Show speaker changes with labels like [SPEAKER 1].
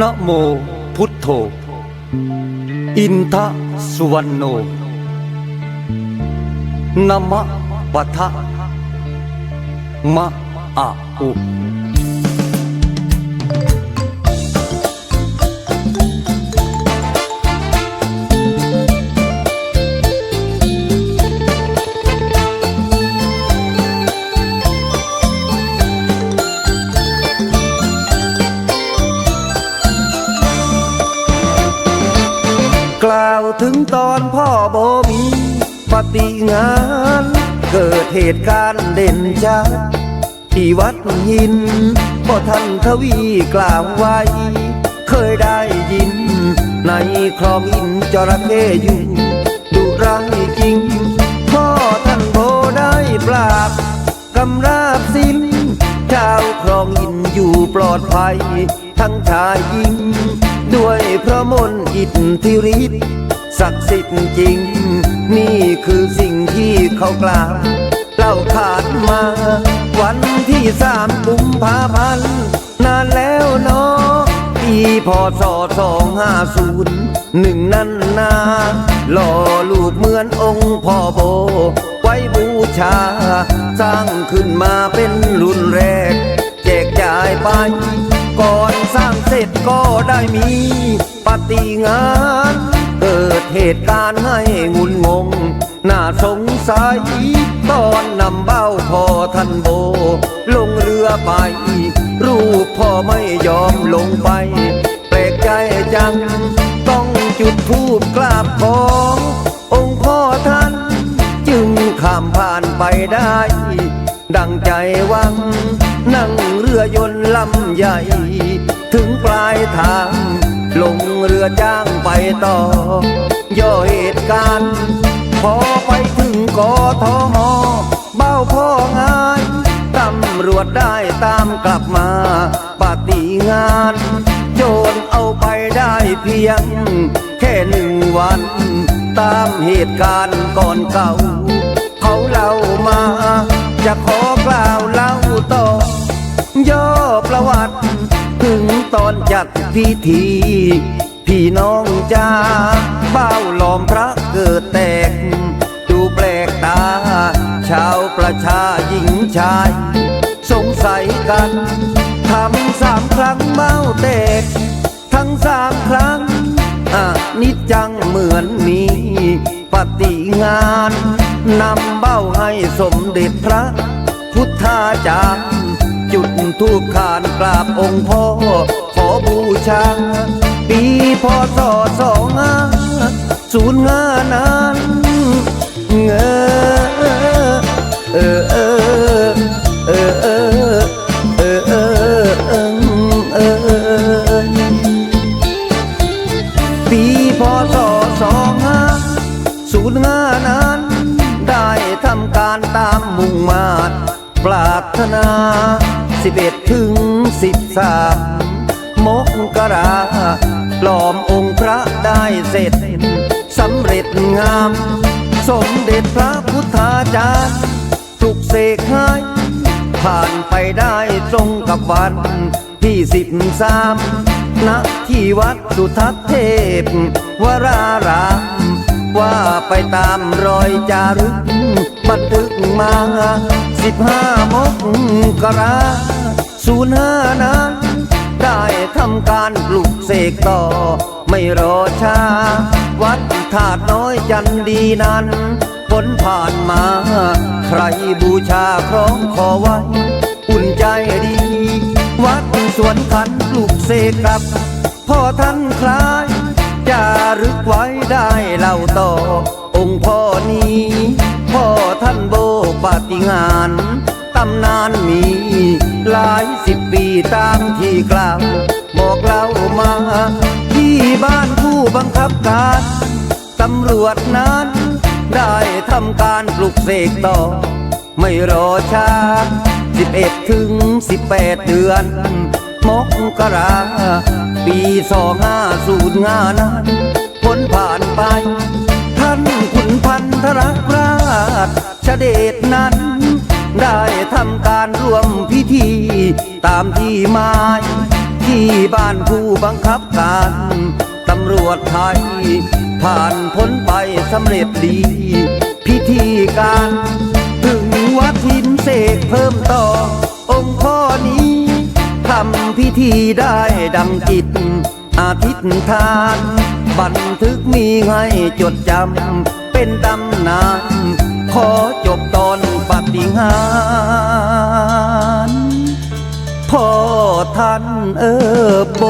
[SPEAKER 1] นะโมพุทโธ อินทสุวรรณโนนมะปะทะมะอะอุ ถึงตอนพ่อโบมีปฏิงาน เกิดเหตุการณ์เด่นชัดที่วัดหินพ่อท่านทวีกล่าวไว้ เคยได้ยิน ในคลองอินจระเข้อยู่ดุร้ายจริง พ่อท่านโบได้ปราบกำราบสิ้นชาวคลองอินอยู่ปลอดภัย ทั้งชายหญิง ด้วยพระมนต์อิทธิฤทธิ์ ศักดิ์สิทธิ์จริง นี่คือสิ่งที่เขากล่าวเล่าขานมา วันที่สามกุมภาพันธ์นานแล้วเนาะปีพศสองห้าศูนย์หนึ่งนั้นนาหล่อรูปเหมือนองค์พ่อโบ ไว้บูชา สร้างขึ้นมาเป็นรุ่นแรก แจกจ่ายไป ก่อนสร้างเสร็จก็ได้มีปฏิงาน กิดเหตุการณ์ให้งุนงง น่าสงสัย ตอนนำเบ้าพ่อท่านโบ ลงเรือไป รูปพ่อไม่ยอมลงไป แปลกใจจัง ต้องจุดธูปกราบของ องค์พ่อท่าน จึงข้ามผ่านไปได้ ดังใจวัง นั่งเรือยนต์ลำใหญ่ ถึงปลายทาง ลงเรือจ้างไปต่อย่อเหตุการณ์ พอไปถึงกทมเบ้าพ่องานตำรวจได้ตามกลับมาปฏิงานโจรเอาไปได้เพียง แค่หนึ่งวัน ตามเหตุการณ์ก่อนเก่า เขาเล่ามา จะขอกล่าวเล่าต่อย่อประวัติ ตอนจัดพิธี พี่น้องจ้าเบ้าหลอมพระเกิดแตก ดูแปลกตา ชาวประชาหญิงชาย สงสัยกันทำสามครั้งเบ้าแตก ทั้งสามครั้งอะนิจจังเหมือนมีปฏิงานนำเบ้าให้สมเด็จพระ พุทธาจารย์จุดทูปขานกราบองค์พ่อ บูชา ปีพศสองห้าศูนย์ห้านั้นเงอเออเออเออเออเออเออเออปีพศสองห้าศูนย์ห้านั้น ได้ทำการตามมุงมาตรปรารถนาสิบเอ็ดถึงสิบสาม มกราหลอมองค์พระได้เสร็จสำเร็จงาม สมเด็จพระพุทธาจารย์ปลุกเสกให้ผ่านไปได้ตรงกับวันที่สิบสามณที่วัดสุทัศเทพ วรารามว่าไปตามรอยจารึก บันทึกมาสิบห้ามกราศูนย์ห้านั้น ได้ทำการปลุกเสกต่อ ไม่รอช้า วัดธาตุน้อยจันดีนั้นผลผ่านมา ใครบูชาคล้องคอไว้ อุ่นใจดี วัดสวนขันปลูกเสกกับ พ่อท่านคล้ายจารึกไว้ได้เล่าต่อ องค์พ่อนี้ พ่อท่านโบปฏิงานตำนานมี หลายสิบปีตามที่กล่าว ผู้บังคับการตำรวจนั้น ได้ทำการปลุกเสกต่อ ไม่รอช้าสิบเอ็ดถึงสิบแปดเดือน มกราปีสองห้าสูตรงานนั้นพ้นผ่านไป ท่านขุนพันธรักราชเดชนั้น ได้ทำการร่วมพิธีตามที่หมายที่บ้านผู้บังคับการำรวจไทย ผ่านพ้นไปสำเร็จดี พิธีการ ถึงวัดหินเสกเพิ่มต่อ องค์ข้อนี้ทำพิธีได้ดังจิต อาทิตย์ทาน บันทึกมีให้จดจำเป็นตำนาน ขอจบตอนปาฏิหารย์พ่อท่านเออโบ